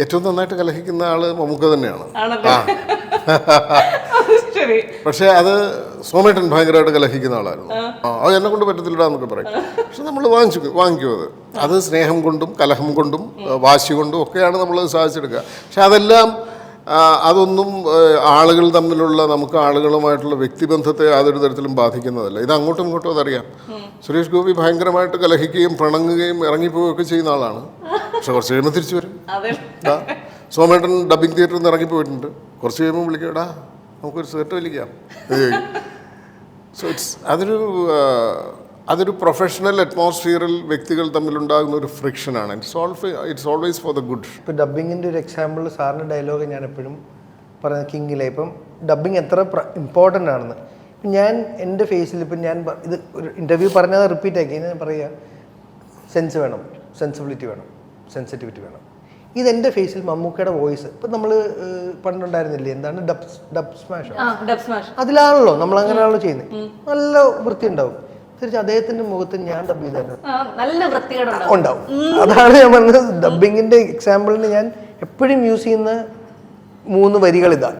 ഏറ്റവും നന്നായിട്ട് കലഹിക്കുന്ന ആൾ മമ്മൂക്ക തന്നെയാണ്. പക്ഷെ അത് സോമേട്ടൻ ഭയങ്കരമായിട്ട് കലഹിക്കുന്ന ആളായിരുന്നു. ആ, അത് എന്നെ കൊണ്ട് പറ്റത്തില്ലടാ എന്നൊക്കെ പറയും. പക്ഷെ നമ്മൾ വാങ്ങിച്ചു വാങ്ങിക്കും അത്. അത് സ്നേഹം കൊണ്ടും കലഹം കൊണ്ടും വാശി കൊണ്ടും ഒക്കെയാണ് നമ്മൾ സാധിച്ചെടുക്കുക. പക്ഷെ അതെല്ലാം അതൊന്നും ആളുകൾ തമ്മിലുള്ള നമുക്ക് ആളുകളുമായിട്ടുള്ള വ്യക്തിബന്ധത്തെ യാതൊരു തരത്തിലും ബാധിക്കുന്നതല്ല. ഇത് അങ്ങോട്ടും ഇങ്ങോട്ടും അതറിയാം. സുരേഷ് ഗോപി ഭയങ്കരമായിട്ട് കലഹിക്കുകയും പിണങ്ങുകയും ഇറങ്ങിപ്പോവുകയൊക്കെ ചെയ്യുന്ന ആളാണ്. പക്ഷെ കുറച്ച് കഴിയുമ്പോൾ തിരിച്ചു വരും. അതെ. സോമേട്ടൻ ഡബിങ് തിയേറ്ററിൽ നിന്ന് ഇറങ്ങി പോയിട്ടുണ്ട്. കുറച്ച് കഴിയുമ്പോൾ വിളിക്കടാ നമുക്കൊരു സിഗരറ്റ് വലിക്കാം. സോ ഇറ്റ്സ് അതൊരു അതൊരു പ്രൊഫഷണൽ അറ്റ്മോസ്ഫിയറിൽ വ്യക്തികൾ തമ്മിലുണ്ടാകുന്ന ഒരു ഫ്രിക്ഷനാണ് it's it's always for the good ഇപ്പോൾ ഡബിങ്ങിന്റെ ഒരു എക്സാമ്പിൾ സാറിന്റെ ഡയലോഗ് ഞാൻ എപ്പോഴും പറയുന്നത് കിങ്ങിലെ. ഇപ്പം ഡബിങ് എത്ര ഇമ്പോർട്ടന്റ് ആണെന്ന്. ഇപ്പം ഞാൻ എന്റെ ഫേസിൽ ഇപ്പം ഞാൻ ഇത് ഒരു ഇന്റർവ്യൂ പറഞ്ഞത് റിപ്പീറ്റ് ആക്കി. ഞാൻ പറയുക സെൻസ് വേണം. സെൻസിബിലിറ്റി വേണം. സെൻസിറ്റിവിറ്റി വേണം. ഇതെന്റെ ഫേസിൽ മമ്മൂക്കയുടെ വോയിസ് ഇപ്പം നമ്മൾ പണ്ടുണ്ടായിരുന്നില്ലേ? എന്താണ്? ഡബ് ഡബ് സ്മാഷ് അതിലാണല്ലോ നമ്മൾ അങ്ങനെയാണല്ലോ ചെയ്യുന്നത് നല്ല വൃത്തി ഉണ്ടാവും തിരിച്ച് അദ്ദേഹത്തിന്റെ മുഖത്ത് ഞാൻ ഡബ് ചെയ്തായിരുന്നു. ഉണ്ടാവും. അതാണ് ഞാൻ പറഞ്ഞത്. ഡബിങ്ങിന്റെ എക്സാമ്പിളിന് ഞാൻ എപ്പോഴും യൂസ് ചെയ്യുന്ന മൂന്ന് വരികൾ ഇതാ